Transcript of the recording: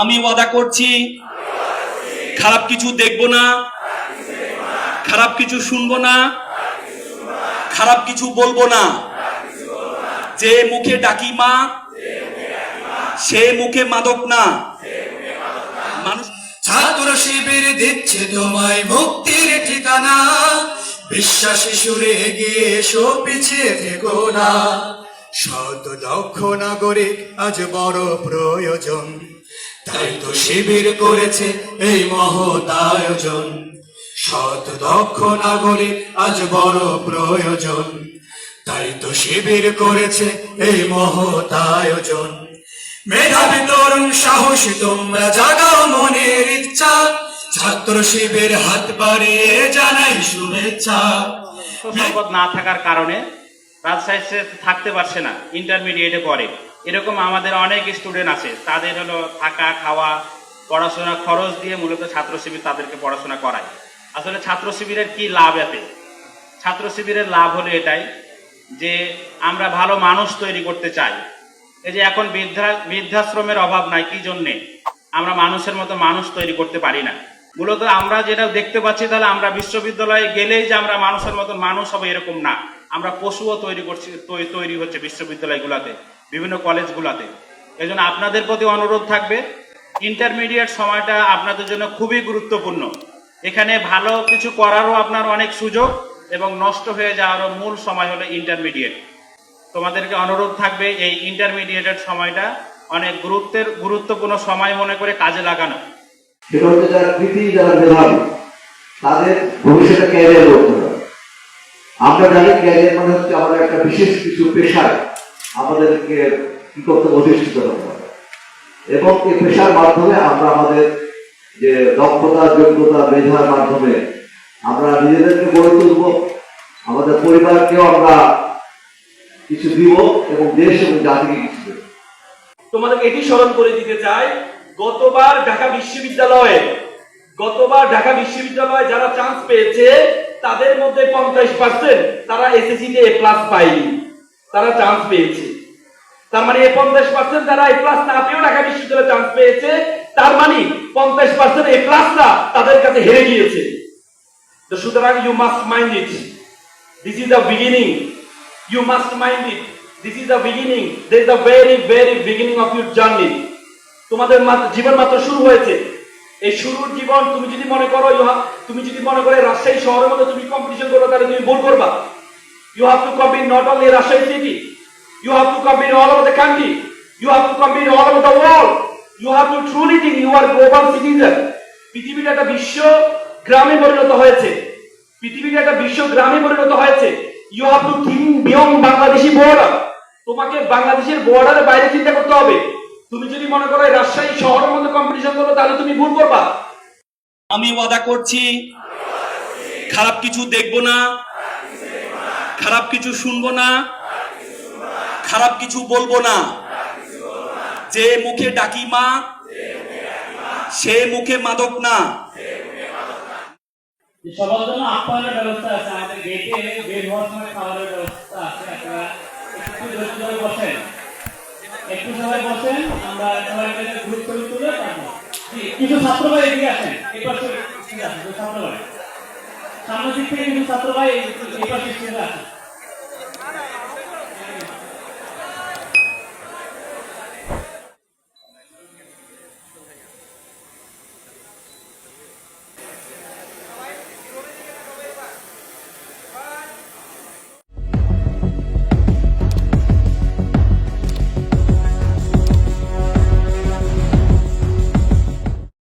আমি ওয়াদা করছি, খারাপ কিছু দেখব না, খারাপ কিছু শুনব না, খারাপ কিছু বলব না। যে মুখে ডাকি মা, সে মুখে মাদক না। মানুষ ছাত্র শিবির দিচ্ছে তোমায় মুক্তির ঠিকানা। বিশ্বাসী সুরে গিয়ে এসো, পিছিয়ে থেকো না। শত লক্ষ নাগরিক, আজ বড় প্রয়োজন। তাই তো শিবির করেছে এই মহৎ আয়োজন। শত লক্ষ নাগরিক আজ বড় প্রয়োজন। তাই তো শিবির করেছে এই মহৎ আয়োজন। মেধাবী তরুণ সাহস, তোমরা জাগাও মনের ইচ্ছা। ছাত্র শিবির হাত বাড়িয়ে জানাই শুভেচ্ছা। সম্পদ না থাকার কারণে রাজশাহীতে থাকতে পারছে না ইন্টারমিডিয়েটে পড়ে। এরকম আমাদের অনেক স্টুডেন্ট আছে, তাদের হলো থাকা, খাওয়া, পড়াশোনা খরচ দিয়ে মূলত ছাত্র শিবির তাদেরকে পড়াশোনা করায়। আসলে ছাত্র শিবিরের কি লাভ এতে? ছাত্র শিবিরের লাভ হলো এটাই যে আমরা ভালো মানুষ তৈরি করতে চাই। এই যে এখন বৃদ্ধা, বৃদ্ধাশ্রমের অভাব নাই, কি জন্যে? আমরা মানুষের মতো মানুষ তৈরি করতে পারি না। মূলত আমরা যেটা দেখতে পাচ্ছি তাহলে আমরা বিশ্ববিদ্যালয়ে গেলেই যে আমরা মানুষের মতো মানুষ হবে এরকম না। আমরা পশুও তৈরি করছি তৈরি হচ্ছে বিশ্ববিদ্যালয়গুলোতে। বিভিন্ন কলেজগুলোতে। এই জন্য আপনাদের প্রতি অনুরোধ থাকবে ইন্টারমিডিয়েট সময়টা আপনাদের জন্য খুবই গুরুত্বপূর্ণ। এখানে ভালো কিছু করারও আপনার অনেক সুযোগ এবং নষ্ট হয়ে যাওয়ারও মূল সময় হলো ইন্টারমিডিয়েট তোমাদেরকে অনুরোধ থাকবে এই ইন্টারমিডিয়েটের সময়টা অনেক গুরুত্বের, গুরুত্বপূর্ণ সময় মনে করে কাজে লাগানো। আমরা জানি ক্যারিয়ার মানে হচ্ছে আমাদের একটা বিশেষ কিছু পেশায় আমাদেরকে কি করতে অধিষ্ঠিত হতে হবে। এবং এই পেশার মাধ্যমে আমরা আমাদের যে দক্ষতা, যোগ্যতা, মেধার মাধ্যমে আমরা নিজেদেরকে গড়ে তুলব, আমাদের পরিবারকেও আমরা কিছু দিব এবং দেশ এবং জাতিকে কিছু দেব। তোমাদেরকে এটি স্মরণ করে দিতে চাই, গতবার ঢাকা বিশ্ববিদ্যালয়ে, গতবার ঢাকা বিশ্ববিদ্যালয়ে যারা চান্স পেয়েছে, তাদের মধ্যে পঞ্চাশ পার্সেন্ট তারা এসএসসি তে প্লাস পায়নি। তারা চান্স পেয়েছে তার মানে এই পঞ্চাশ পার্সেন্ট যারা এ প্লাস না পেয়েও ঢাকা বিশ্ববিদ্যালয়ে চান্স পেয়েছে তার মানে পঞ্চাশ পার্সেন্ট এ প্লাসরা তাদের কাছে হেরে গিয়েছে তো সুতরাং you must mind it this is the beginning You must mind it. This is the beginning. This is the very, very beginning of your journey. তোমাদের জীবন মাত্র শুরু হয়েছে এই শুরুর জীবন তুমি যদি মনে করো তুমি যদি মনে করো রাজশাহী শহরের মধ্যে তুমি কম্পিটিশন করো তাহলে তুমি ভুল করবা you have to compete not only Rajshahi city you have to compete all over the country you have to compete all over the world you have to truly think you are global citizen পৃথিবীর একটা বিশ্ব গ্রামে পরিণত হয়েছে। পৃথিবীর একটা বিশ্ব গ্রামে পরিণত হয়েছে। You have to think beyond Bangladeshi border তোমাকে বাংলাদেশের বর্ডারের বাইরে চিন্তা করতে হবে। তুমি যদি মনে করো রাজশাহী শহরের মধ্যে কম্পিটিশন করো, তাহলে তুমি ভুল করবা। আমি ওয়াদা করছি, খারাপ কিছু দেখব না। খারাপ কিছু শুনব না, খারাপ কিছু বলব না। যে মুখে ডাকি মা, সে মুখে মাদক না। সবার জন্য ব্যবস্থা আছে, আমাদের গেটে বের হওয়ার সময় খাবারের ব্যবস্থা আছে একটু ধরে বসেন। একটু সবাই বসেন, আমরা সবাই মিলে গ্রুপ করে তুলে কিছু ছাত্র ভাই এদিকে আসেন, এই পাশে ছাত্র ভাই। সামনের দিক থেকে কিছু ছাত্র ভাই এই পাশে ঠিক আছে